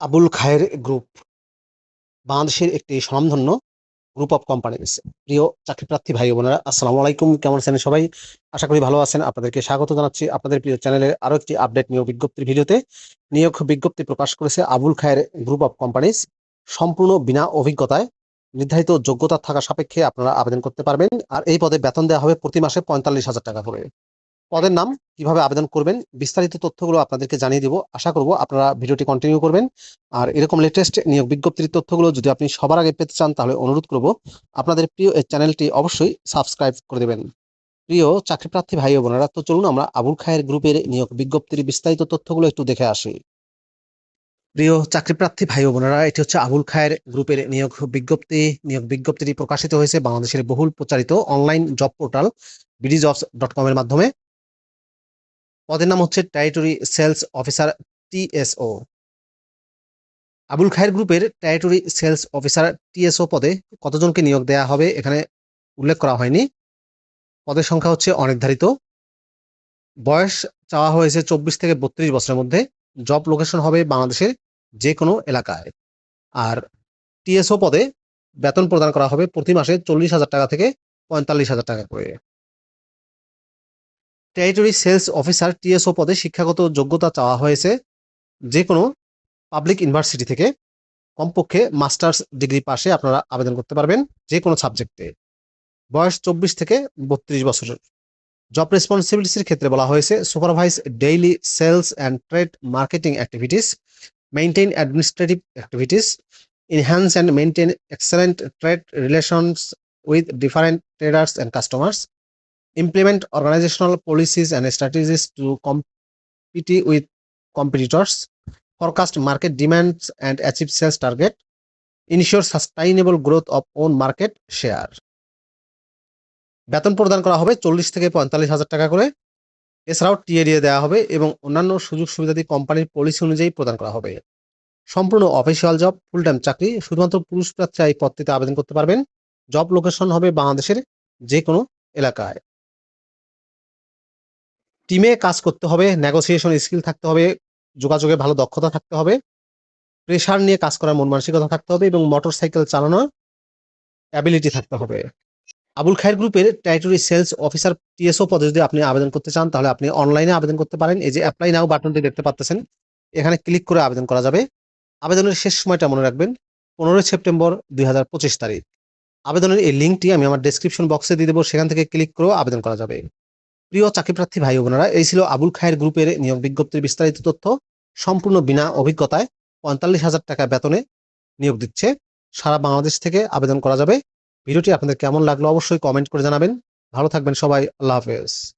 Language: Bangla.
আবুল খায়ের গ্রুপ বাংলাদেশের একটি স্বনামধন্য গ্রুপ অফ কোম্পানিজ প্রিয় চাকরিপ্রার্থী ভাই বোনেরা, আসসালামু আলাইকুম, কেমন আছেন সবাই? আশা করি ভালো আছেন। আপনাদেরকে স্বাগত জানাচ্ছি আপনাদের প্রিয় চ্যানেলের আরও একটি আপডেট নিয়োগ বিজ্ঞপ্তির ভিডিওতে। নিয়োগ বিজ্ঞপ্তি প্রকাশ করেছে Abul Khair group of companies সম্পূর্ণ বিনা অভিজ্ঞতায় নির্ধারিত যোগ্যতা থাকা সাপেক্ষে আপনারা আবেদন করতে পারবেন। আর এই পদে বেতন দেওয়া হবে প্রতি মাসে পঁয়তাল্লিশ হাজার টাকা করে। পদের নাম, কীভাবে আবেদন করবেন, বিস্তারিত তথ্যগুলো আপনাদেরকে জানিয়ে দিব। আশা করব আপনারা ভিডিওটি কন্টিনিউ করবেন। আর এরকম লেটেস্ট নিয়োগ বিজ্ঞপ্তির তথ্যগুলো যদি আপনি সবার আগে পেতে চান, তাহলে অনুরোধ করব, আপনাদের প্রিয় এই চ্যানেলটি অবশ্যই সাবস্ক্রাইব করে দেবেন। প্রিয় চাকরি প্রার্থী ভাই বোনেরা, তো চলুন আমরা আবুল খায়ের গ্রুপের নিয়োগ বিজ্ঞপ্তির বিস্তারিত তথ্যগুলো একটু দেখে আসি। প্রিয় চাকরি প্রার্থী ভাই বোনেরা, এটি হচ্ছে আবুল খায়ের গ্রুপের নিয়োগ বিজ্ঞপ্তি। নিয়োগ বিজ্ঞপ্তিটি প্রকাশিত হয়েছে বাংলাদেশের বহুল প্রচারিত online job portal BD jobs dot com এর মাধ্যমে। পদের নাম হচ্ছে territory sales officer TSO Abul Khair গ্রুপের টেরিটরি সেলস অফিসার টিএসও পদে কতজনকে নিয়োগ দেওয়া হবে এখানে উল্লেখ করা হয়নি। পদের সংখ্যা হচ্ছে অনির্ধারিত। বয়স চাওয়া হয়েছে চব্বিশ থেকে বত্রিশ বছরের মধ্যে। জব লোকেশন হবে বাংলাদেশের যে কোনো এলাকায়। আর টিএসও পদে বেতন প্রদান করা হবে প্রতি মাসে চল্লিশ হাজার টাকা থেকে পঁয়তাল্লিশ হাজার টাকা করে। টেরিটরি সেলস অফিসার টিএসও পদে শিক্ষাগত যোগ্যতা চাওয়া হয়েছে যে কোনো পাবলিক ইউনিভার্সিটি থেকে। কমপক্ষে মাস্টার্স ডিগ্রি পাশে আপনারা আবেদন করতে পারবেন যে কোনো সাবজেক্টে বয়স চব্বিশ থেকে বত্রিশ বছরের জব রেসপন্সিবিলিটির ক্ষেত্রে বলা হয়েছে supervise daily sales and trade marketing activities maintain administrative activities enhance and maintain excellent trade relations with different traders and customers implement organisational policies and strategies to compete with competitors forecast market demand and achieve sales target ensure sustainable growth of own market share বেতন প্রদান করা হবে চল্লিশ থেকে পঁয়তাল্লিশ হাজার টাকা করে। এছাড়াও টিএডিএ দেওয়া হবে এবং অন্যান্য সুযোগ সুবিধা দিয়ে কোম্পানির পলিসি অনুযায়ী প্রদান করা হবে। সম্পূর্ণ অফিসিয়াল জব ফুল টাইম চাকরি, শুধুমাত্র পুরুষ প্রার্থী এই পদটিতে আবেদন করতে পারবেন। জব লোকেশন হবে বাংলাদেশের যে কোনো এলাকায়। টিমে কাজ করতে হবে নেগোসিয়েশন স্কিল থাকতে হবে, যোগাযোগে ভালো দক্ষতা থাকতে হবে প্রেশার নিয়ে কাজ করার মন মানসিকতা থাকতে হবে এবং মোটর সাইকেল চালানোর অ্যাবিলিটি থাকতে হবে। আবুল খায়ের গ্রুপের টেরিটরি সেলস অফিসার টিএসও পদে যদি আপনি আবেদন করতে চান, তাহলে আপনি অনলাইনে আবেদন করতে পারেন। এই যে অ্যাপ্লাই নাও বাটনটি দেখতে পাচ্ছেন এখানে ক্লিক করে আবেদন করা যাবে। আবেদনের শেষ সময়টা মনে রাখবেন, পনেরোই সেপ্টেম্বর দুই হাজার পঁচিশ তারিখ। আবেদনের এই লিঙ্কটি আমি আমার ডেসক্রিপশন বক্সে দিয়ে দেবো, সেখান থেকে ক্লিক করেও আবেদন করা যাবে। প্রিয় চাকরি প্রার্থী ভাই বোনেরা, এই ছিল আবুল খায়ের গ্রুপের নিয়োগ বিজ্ঞপ্তির বিস্তারিত তথ্য। সম্পূর্ণ বিনা অভিজ্ঞতায় পঁয়তাল্লিশ হাজার টাকা বেতনে নিয়োগ দিচ্ছে। সারা বাংলাদেশ থেকে আবেদন করা যাবে। ভিডিওটি আপনাদের কেমন লাগল অবশ্যই কমেন্ট করে জানাবেন। ভালো থাকবেন সবাই। আল্লাহ হাফেজ।